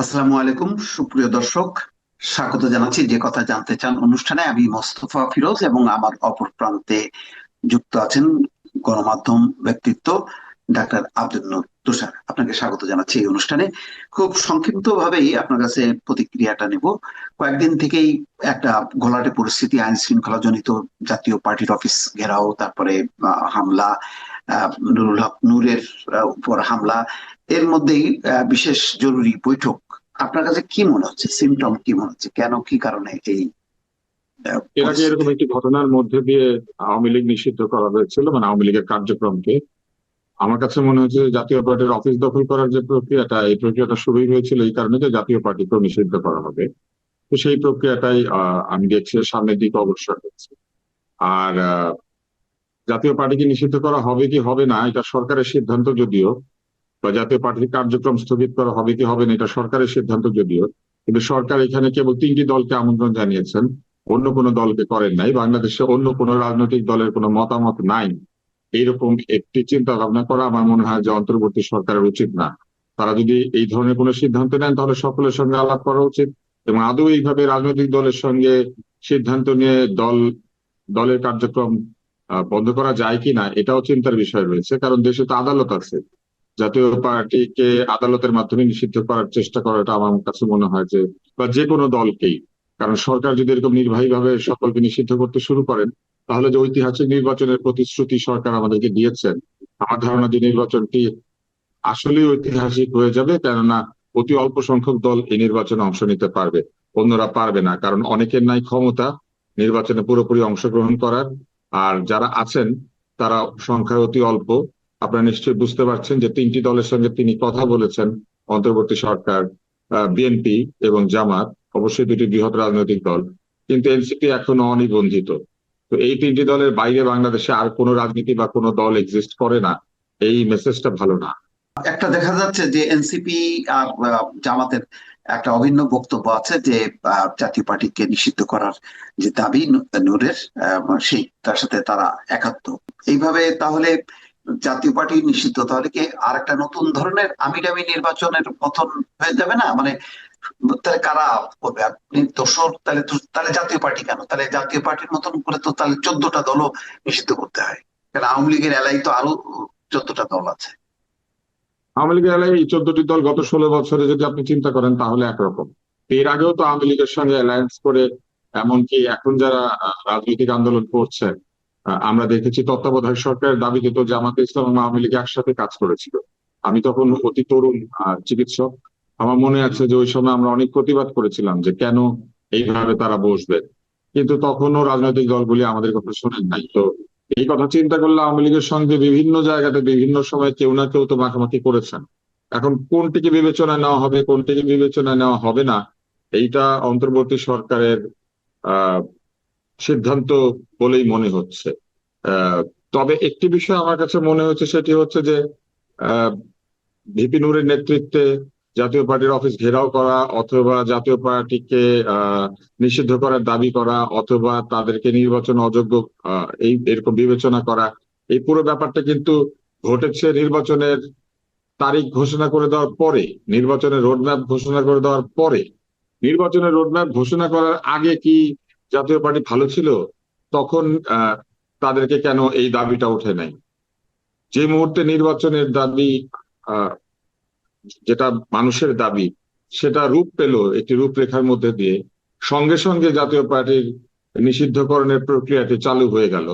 আসসালামু আলাইকুম, সুপ্রিয় দর্শক। স্বাগত জানাচ্ছি যে কথা জানতে চান অনুষ্ঠানে। আমি মোস্তফা ফিরোজ এবং আমার অপর প্রান্তে যুক্ত আছেন গণমাধ্যম ব্যক্তিত্ব ডাক্তার আব্দুল নূর তুষার। আপনাকে স্বাগত জানাচ্ছি এই অনুষ্ঠানে। খুব সংক্ষিপ্ত ভাবেই আপনার কাছে প্রতিক্রিয়াটা নেব। কয়েকদিন থেকেই একটা ঘোলাটে পরিস্থিতি আইন শৃঙ্খলা জনিত জাতীয় পার্টির অফিস ঘেরাও, তারপরে হামলা নুরুল হক নূরের উপর হামলা এর মধ্যেই বিশেষ জরুরি বৈঠক। আপনার কাছে কি মনে হচ্ছে? সিমটম কি মনে হচ্ছে? কেন, কি কারণে এই এর আগে এরকম একটি ঘটনার মধ্যে দিয়ে আওয়ামী লীগ নিষিদ্ধ করা হয়েছিল মানে আওয়ামী লীগের কার্যক্রমকে। আমার কাছে মনে হচ্ছে জাতীয় পার্টির অফিস দখল করার যে প্রক্রিয়াটা, এই প্রক্রিয়াটা শুরুই হয়েছিল এই কারণে যে জাতীয় পার্টিকেও নিষিদ্ধ করা হবে। তো সেই প্রক্রিয়াটাই আমি দেখছি সামনের দিকে অগ্রসর হচ্ছে। আর জাতীয় পার্টিকে নিষিদ্ধ করা হবে কি হবে না, এটা সরকারের সিদ্ধান্ত যদিও বা জাতীয় পার্টির কার্যক্রম স্থগিত করা হবে কি হবে না, এটা সরকারের সিদ্ধান্ত যদিও, কিন্তু সরকার এখানে কেবল তিনটি দলকে আমন্ত্রণ জানিয়েছেন, অন্য কোনো দলকে করেন নাই, বাংলাদেশে অন্য কোনো রাজনৈতিক দলের কোনো মতামত নাই। এইরকম একটি চিন্তা ভাবনা করা আমার মনে হয় যে অন্তর্বর্তী সরকারের উচিত না। তারা যদি এই ধরনের কোনো সিদ্ধান্ত নেন, তাহলে সকলের সঙ্গে আলাপ করা উচিত এবং আদৌ এইভাবে রাজনৈতিক দলের সঙ্গে সিদ্ধান্ত নিয়ে দল, দলের কার্যক্রম বন্ধ করা যায় কিনা, এটাও চিন্তার বিষয় রয়েছে, কারণ দেশে তো আদালত আছে। জাতীয় পার্টিকে আদালতের মাধ্যমে নিষিদ্ধ করার চেষ্টা করাটা আমার কাছে মনে হয় যে, বা যে কোনো দলকেই, কারণ সরকার যদি এরকম নির্বাহীভাবে সকলকে নিষিদ্ধ করতে শুরু করেন, তাহলে যে ঐতিহাসিক নির্বাচনের প্রতিশ্রুতি সরকার আমাদেরকে দিয়েছেন, আমার ধারণা যে নির্বাচনটি আসলেই ঐতিহাসিক হয়ে যাবে, কেননা অতি অল্প সংখ্যক দল এই নির্বাচনে অংশ নিতে পারবে, অন্যরা পারবে না, কারণ অনেকের নাই ক্ষমতা নির্বাচনে পুরোপুরি অংশগ্রহণ করার, আর যারা আছেন, তারা সংখ্যায় অতি অল্প আপনারা নিশ্চয়ই বুঝতে পারছেন যে তিনটি দলের সঙ্গে তিনি কথা বলেছেন, অন্তর্বর্তী সরকার বিএনপি এবং জামাত, অবশ্যই দুটি বৃহৎ রাজনৈতিক দল। কিন্তু এনসিপি এখনও অনিবন্ধিত। তো এই তিনটি দলের বাইরে বাংলাদেশে আর কোনো রাজনীতি বা কোনো দল এক্সিস্ট করে না। এই মেসেজটা ভালো না। একটা দেখা যাচ্ছে যে এনসিপি আর জামাতের একটা অভিন্ন বক্তব্য আছে যে জাতীয় পার্টিকে নিষিদ্ধ করার যে দাবি নূরের সেই, তার সাথে তারা একাত্ম। এইভাবে তাহলে জাতীয় পার্টি নিষিদ্ধ তাহলে কি আর একটা নতুন ধরনের আমিরামি নির্বাচনের পতন হয়ে যাবে না? মানে তাহলে কারা করবে? আপনি দোসর তাহলে তাহলে জাতীয় পার্টি কেন? তাহলে জাতীয় পার্টির মতন করে তো তাহলে চোদ্দটা দলও নিষিদ্ধ করতে হয়। কারণ আওয়ামী লীগের এলাই তো আরও চোদ্দটা দল আছে। আওয়ামী লীগের এলাকায় এই চোদ্দটি দল গত ষোলো বছরে যদি আপনি চিন্তা করেন তাহলে একরকম। এর আগেও তো আওয়ামী লীগের সঙ্গে অ্যালায়েন্স করে এমনকি এখন যারা রাজনৈতিক আন্দোলন করছে আহ, আমরা দেখেছি তত্ত্বাবধায়ক সরকারের দাবিতে তো জামাতে ইসলাম এবং আওয়ামী লীগ একসাথে কাজ করেছিল। আমি তখন অতি তরুণ চিকিৎসক। আমার মনে আছে যে ওই সময় আমরা অনেক প্রতিবাদ করেছিলাম যে কেন এইভাবে তারা বসবে। কিন্তু তখনও রাজনৈতিক দলগুলি আমাদের কথা শোনেন নাই। তো এই কথা চিন্তা করলে আওয়ামী লীগের সঙ্গে বিভিন্ন জায়গাতে বিভিন্ন সময় কেউ না কেউ তো মাখামাখি করেছেন। এখন কোনটিকে বিবেচনায় নেওয়া হবে, কোনটিকে বিবেচনায় নেওয়া হবে না, এইটা অন্তর্বর্তী সরকারের, আহ সিদ্ধান্ত বলেই মনে হচ্ছে। তবে একটি বিষয় আমার কাছে মনে হচ্ছে সেটি হচ্ছে যে ভিপি নুরের নেতৃত্বে জাতীয় পার্টির অফিস ঘেরাও করা অথবা জাতীয় পার্টিকে নিষিদ্ধ করার দাবি করা অথবা তাদেরকে নির্বাচন অযোগ্য এই এরকম বিবেচনা করা, এই পুরো ব্যাপারটা কিন্তু ঘটেছে নির্বাচনের তারিখ ঘোষণা করে দেওয়ার পরে, নির্বাচনের রোডম্যাপ ঘোষণা করে দেওয়ার পরে। নির্বাচনের রোডম্যাপ ঘোষণা করার আগে কি জাতীয় পার্টি ভালো ছিল তখন আহ তাদেরকে কেন এই দাবিটা ওঠে নাই? যে মুহূর্তে নির্বাচনের দাবি আহ যেটা মানুষের দাবি সেটা রূপ পেল একটি রূপরেখার মধ্যে দিয়ে। সঙ্গে সঙ্গে জাতীয় পার্টির নিষিদ্ধকরণের প্রক্রিয়াটি চালু হয়ে গেল।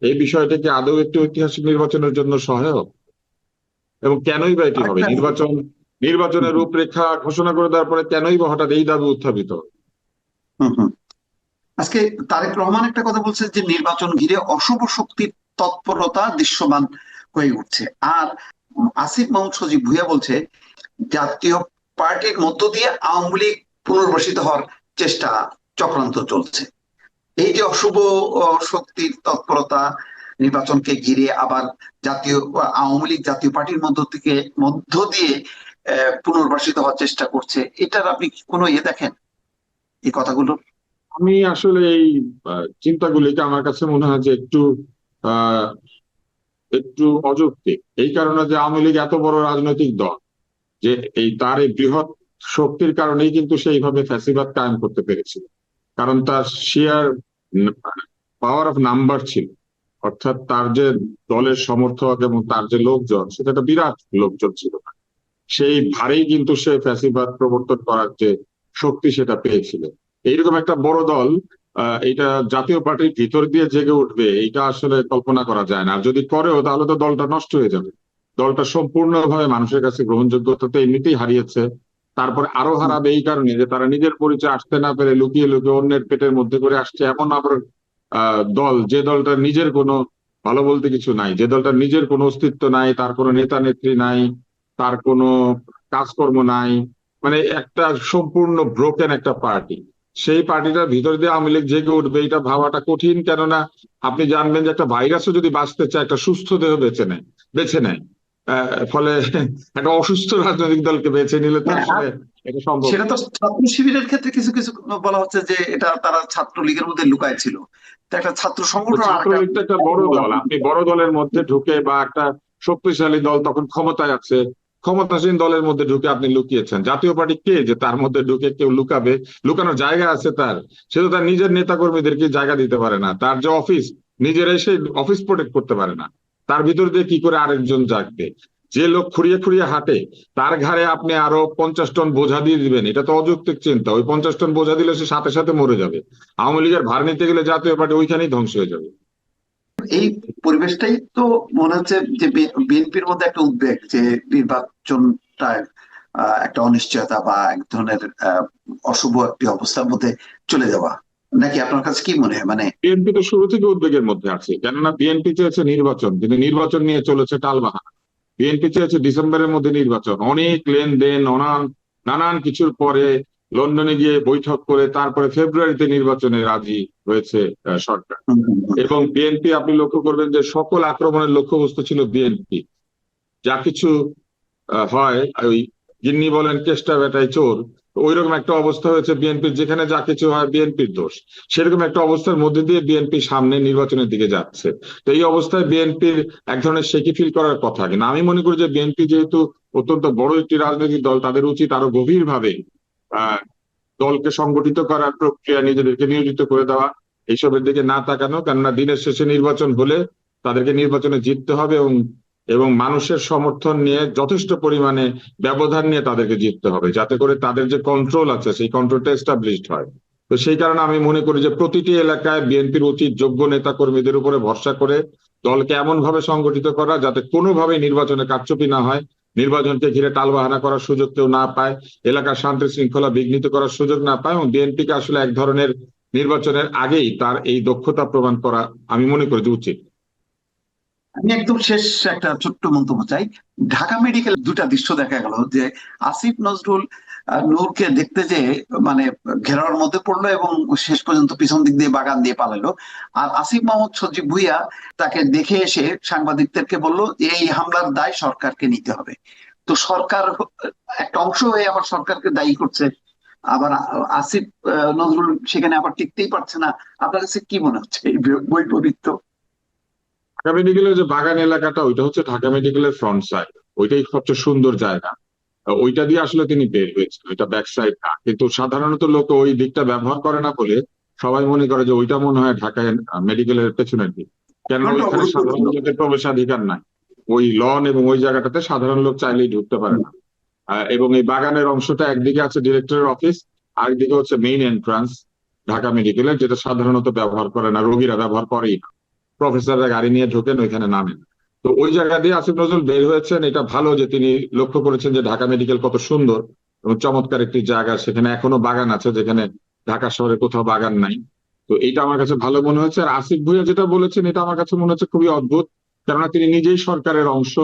এই বিষয়টা কি আদৌ একটি ঐতিহাসিক নির্বাচনের জন্য সহায়ক? এবং কেনই বা এটি হবে? নির্বাচন নির্বাচনের রূপরেখা ঘোষণা করে দেওয়ার পরে কেনই বা হঠাৎ এই দাবি উত্থাপিত? হুম হুম। আজকে তারেক রহমান একটা কথা বলছে যে নির্বাচন ঘিরে অশুভ শক্তির তৎপরতা দৃশ্যমান হয়ে উঠছে। আর আসিফ মাহমুদ সজীব ভুইয়া বলছে, জাতীয় পার্টির মধ্য দিয়ে আওয়ামী লীগ পুনর্বাসিত হওয়ার চেষ্টা চক্রান্ত চলছে। এই যে অশুভ শক্তির তৎপরতা নির্বাচনকে ঘিরে আবার জাতীয়, আওয়ামী লীগ জাতীয় পার্টির মধ্য থেকে, মধ্য দিয়ে পুনর্বাসিত হওয়ার চেষ্টা করছে, এটার আপনি কোনো ইয়ে দেখেন? এই কথাগুলো? আমি আসলে এই চিন্তাগুলিকে আমার কাছে মনে হয় যে একটু একটু অযৌক্তিক। এই কারণে যে আওয়ামী লীগ এত বড় রাজনৈতিক দল যে এই তার এই বৃহৎ শক্তির কারণেই কিন্তু সেইভাবে ফ্যাসিবাদ কায়েম করতে পেরেছিল। কারণ তার শিয়ার পাওয়ার অফ নাম্বার ছিল। অর্থাৎ তার যে দলের সমর্থক এবং তার যে লোকজন, সেটা একটা বিরাট লোকজন ছিল সেই ভারেই কিন্তু সে ফ্যাসিবাদ প্রবর্তন করার যে শক্তি সেটা পেয়েছিল। এইরকম একটা বড় দল আহ, এটা জাতীয় পার্টির ভিতর দিয়ে জেগে উঠবে এটা আসলে কল্পনা করা যায় না। আর যদি করেও তাহলে তো দলটা নষ্ট হয়ে যাবে। দলটা সম্পূর্ণভাবে মানুষের কাছে গ্রহণযোগ্যতা তো এমনিতেই হারিয়েছে। তারপরে আরও হারাবে এই কারণে যে তারা নিজের পরিচয় আসতে না পেরে লুকিয়ে লুকিয়ে অন্যের পেটের মধ্যে করে আসছে এমন আবার আহ, দল যে দলটার নিজের কোনো ভালো বলতে কিছু নাই যে দলটার নিজের কোনো অস্তিত্ব নাই তার কোনো নেতা নেত্রী নাই তার কোনো কাজকর্ম নাই মানে একটা সম্পূর্ণ ব্রোকেন একটা পার্টি সেই পার্টিটার ভিতর দিয়ে আওয়ামী লীগ জেগে উঠবে এটা ভাবাটা কঠিন। কেননা আপনি জানবেন যে একটা ভাইরাসও যদি বাঁচতে চায় একটা সুস্থ দেহ বেছে নেয় বেছে নেয় ফলে একটা অসুস্থ রাজনৈতিক দলকে বেছে নিলে তো হ্যাঁ, আসলে এটা সম্ভব সেটা তো ছাত্র শিবিরের ক্ষেত্রে কিছু কিছু বলা হচ্ছে যে এটা তারা ছাত্র লীগের মধ্যে লুকায় ছিল একটা ছাত্র সংগঠন ছাত্রলীগটা একটা বড় দল। আপনি বড় দলের মধ্যে ঢুকে বা একটা শক্তিশালী দল তখন ক্ষমতায় আছে ক্ষমতাসীন দলের মধ্যে ঢুকে আপনি লুকিয়েছেন। জাতীয় পার্টি কে যে তার মধ্যে ঢুকে কেউ লুকাবে? লুকানোর জায়গা আছে তার। সে তো তার নিজের নেতা কর্মীদেরকে জায়গা দিতে পারে না। তার যে অফিস, নিজেরাই সেই অফিস প্রোটেক্ট করতে পারে না। তার ভিতর দিয়ে কি করে আরেকজন জাগবে? যে লোক খুঁড়িয়ে খুঁড়িয়ে হাঁটে, তার ঘাড়ে আপনি আরও পঞ্চাশ টন বোঝা দিয়ে দিবেন। এটা তো অযৌক্তিক চিন্তা। ওই পঞ্চাশ টন বোঝা দিলে সে সাথে সাথে মরে যাবে। আওয়ামী লীগের ভার নিতে গেলে জাতীয় পার্টি ওইখানেই ধ্বংস হয়ে যাবে। এই পরিবেশটাই তো মনে হচ্ছে যে বিএনপির মধ্যে একটা উদ্বেগ যে নির্বাচনটা একটা অনিশ্চয়তা বা এক ধরনের অশুভ একটি অবস্থার মধ্যে চলে যাওয়া। নাকি আপনার কাছে কি মনে হয়? মানে বিএনপি তো শুরু থেকে উদ্বেগের মধ্যে আছে। কেননা বিএনপি চেয়েছে নির্বাচন, কিন্তু নির্বাচন নিয়ে চলেছে টালবাহানা। বিএনপি চেয়েছে ডিসেম্বরের মধ্যে নির্বাচন। অনেক লেনদেন, অনান, নানান কিছুর পরে লন্ডনে গিয়ে বৈঠক করে তারপরে ফেব্রুয়ারিতে নির্বাচনে রাজি হয়েছে সরকার। এবং বিএনপি, আপনি লক্ষ্য করবেন যে সকল আক্রমণের লক্ষ্যবস্তু ছিল বিএনপি। যা কিছু হয় ওই গিন্নি বলেন, কেষ্টা বেটায় চোর, ওইরকম একটা অবস্থা হয়েছে বিএনপির যেখানে যা কিছু হয় বিএনপির দোষ। সেরকম একটা অবস্থার মধ্যে দিয়ে বিএনপি সামনে নির্বাচনের দিকে যাচ্ছে। তো এই অবস্থায় বিএনপির এক ধরনের শেকি ফিল করার কথা। কিন্তু আমি মনে করি যে বিএনপি যেহেতু অত্যন্ত বড় একটি রাজনৈতিক দল, তাদের উচিত আরও গভীরভাবে দলকে সংগঠিত করার প্রক্রিয়া নিজেদেরকে নিয়োজিত করে দেওয়া, এইসবের দিকে না তাকানো, কেননা দিনের শেষে নির্বাচন হলে তাদেরকে নির্বাচনে জিততে হবে এবং এবং মানুষের সমর্থন নিয়ে যথেষ্ট পরিমাণে ব্যবধান নিয়ে তাদেরকে জিততে হবে, যাতে করে তাদের যে কন্ট্রোল আছে, সেই কন্ট্রোলটা এস্টাবলিশড হয়। তো সেই কারণে আমি মনে করি যে প্রতিটি এলাকায় বিএনপির উচিত যোগ্য নেতা কর্মীদের উপরে ভরসা করে দলকে এমন ভাবে সংগঠিত করা যাতে কোনোভাবেই নির্বাচনে কারচুপি না হয় নির্বাচনকে ঘিরে টালবাহানা করার সুযোগ কেউ না পায়, এলাকার শান্তি শৃঙ্খলা বিঘ্নিত করার সুযোগ না পায় এবং বিএনপিকে আসলে এক ধরনের নির্বাচনের আগেই তার এই দক্ষতা প্রমাণ করা আমি মনে করি উচিত। আমি একদম শেষ একটা ছোট্ট মন্তব্য চাই। ঢাকা মেডিকেল দুটা দৃশ্য দেখা গেল যে আসিফ নজরুল নূরকে দেখতে যে মানে ঘেরার মধ্যে পড়ল এবং শেষ পর্যন্ত পিছন দিক দিয়ে বাগান দিয়ে পালালো। আর আসিফ মোহাম্মদ সজীব ভুইয়া তাকে দেখে এসে সাংবাদিকদেরকে বলল, এই হামলার দায় সরকারকে নিতে হবে। তো সরকার, একটা অংশ হয়ে আবার সরকারকে দায়ী করছে। আবার আসিফ নজরুল সেখানে আবার টিকতেই পারছে না। আপনার কাছে কি মনে হচ্ছে এই বৈপরীত্য ঢাকা মেডিকেলের যে বাগান এলাকাটা, ওইটা হচ্ছে ঢাকা মেডিকেলের ফ্রন্ট সাইড। ওইটাই সবচেয়ে সুন্দর জায়গা। ওইটা দিয়ে আসলে তিনি বের হয়েছেন ওইটা ব্যাক সাইড না। কিন্তু সাধারণত লোক ওই দিকটা ব্যবহার করে না বলে সবাই মনে করে যে ওইটা মনে হয় ঢাকায় মেডিকেলের পেছনের দিক। কেন ওইখানে সাধারণ লোকের প্রবেশাধিকার নাই। ওই লন এবং ওই জায়গাটাতে সাধারণ লোক চাইলেই ঢুকতে পারে না। এবং এই বাগানের অংশটা একদিকে আছে ডিরেক্টরের অফিস আরেকদিকে হচ্ছে মেইন এন্ট্রান্স ঢাকা মেডিকেলের যেটা সাধারণত ব্যবহার করে না রোগীরা ব্যবহার করেই না। প্রফেসররা গাড়ি নিয়ে ঢোকেন ওইখানে নামেন। তো ওই জায়গা দিয়ে আসিফ নজরুল বের হয়েছেন। এটা ভালো যে তিনি লক্ষ্য করেছেন যে ঢাকা মেডিকেল কত সুন্দর এবং চমৎকার একটি জায়গা। সেখানে এখনও বাগান আছে, যেখানে ঢাকা শহরে কোথাও বাগান নাই। তো এটা আমার কাছে ভালো মনে হচ্ছে আর আসিফ ভুইয়া যেটা বলেছেন, এটা আমার কাছে মনে হচ্ছে খুবই অদ্ভুত। কেননা তিনি নিজেই সরকারের অংশ।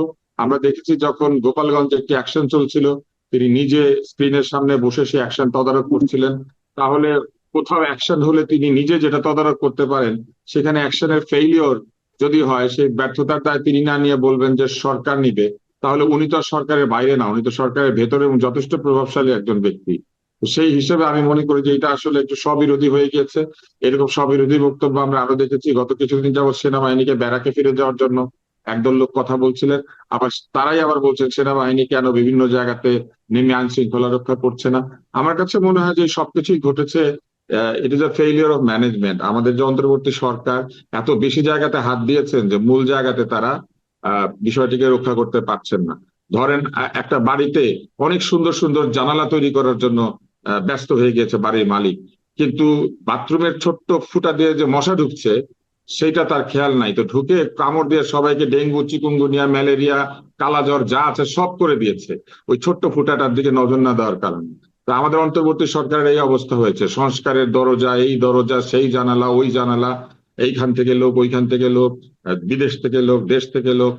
আমরা দেখেছি যখন গোপালগঞ্জে একটি অ্যাকশন চলছিল, তিনি নিজে স্ক্রিনের সামনে বসে সে অ্যাকশন তদারক করছিলেন। তাহলে কোথাও অ্যাকশন হলে তিনি নিজে যেটা তদারক করতে পারেন, সেখানে অ্যাকশনের ফেইলিওর যদি হয় সেই ব্যর্থতার দায় তিনি না নিয়ে বলবেন যে সরকার নিবে, তাহলে উনি তো সরকারের বাইরে না, উনি তো সরকারের ভেতরে এবং যথেষ্ট প্রভাবশালী একজন ব্যক্তি। সেই হিসেবে আমি মনে করি যে এটা আসলে একটু স্ববিরোধী হয়ে গিয়েছে। এরকম স্ববিরোধী বক্তব্য আমরা আরও দেখেছি। গত কিছুদিন যাবৎ সেনাবাহিনীকে ব্যারাকে ফিরে যাওয়ার জন্য একদল লোক কথা বলছিলেন। আবার তারাই আবার বলছেন, সেনাবাহিনী কেন বিভিন্ন জায়গাতে নেমে আইন শৃঙ্খলা রক্ষা করছে না? আমার কাছে মনে হয় যে সবকিছুই ঘটেছে it is a failure of management আমাদের যে অন্তর্বর্তী সরকার এত বেশি জায়গাতে হাত দিয়েছেন যে মূল জায়গাতে তারা বিষয়টিকে রক্ষা করতে পারছেন না। ধরেন একটা বাড়িতে অনেক সুন্দর সুন্দর জানালা তৈরি করার জন্য ব্যস্ত হয়ে গিয়েছে বাড়ির মালিক। কিন্তু বাথরুমের ছোট্ট ফুটা দিয়ে যে মশা ঢুকছে সেটা তার খেয়াল নাই। তো ঢুকে কামড় দিয়ে সবাইকে ডেঙ্গু, চিকুনগুনিয়া, ম্যালেরিয়া, কালাজ্বর যা আছে সব করে দিয়েছে। ওই ছোট্ট ফুটাটার দিকে নজর না দেওয়ার কারণে। তো আমাদের অন্তর্বর্তী সরকারের এই অবস্থা হয়েছে। সংস্কারের দরজা, এই দরজা, সেই জানালা, ওই জানালা, এইখান থেকে লোক, ওইখান থেকে লোক বিদেশ থেকে লোক, দেশ থেকে লোক।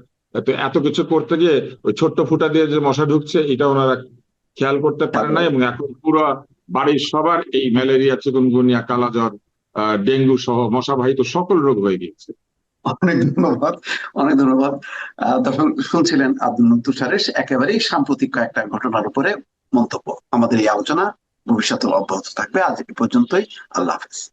এত কিছু করতে গিয়ে ওই ছোট্ট ফুটা দিয়ে যে মশা ঢুকছে, এটা ওনারা খেয়াল করতে পারেন না এবং এখন পুরো বাড়ির সবার এই ম্যালেরিয়া, চিকুনগুনিয়া, কালাজ্বর ডেঙ্গু সহ মশাবাহিত সকল রোগ হয়ে গিয়েছে। অনেক ধন্যবাদ অনেক ধন্যবাদ। দর্শক, শুনছিলেন আব্দুল তুষারের একেবারেই সাম্প্রতিক কয়েকটা ঘটনার উপরে। মন্তব্য। আমাদের এই আলোচনা ভবিষ্যতে অব্যাহত থাকবে। আজ এ পর্যন্তই। আল্লাহ হাফেজ।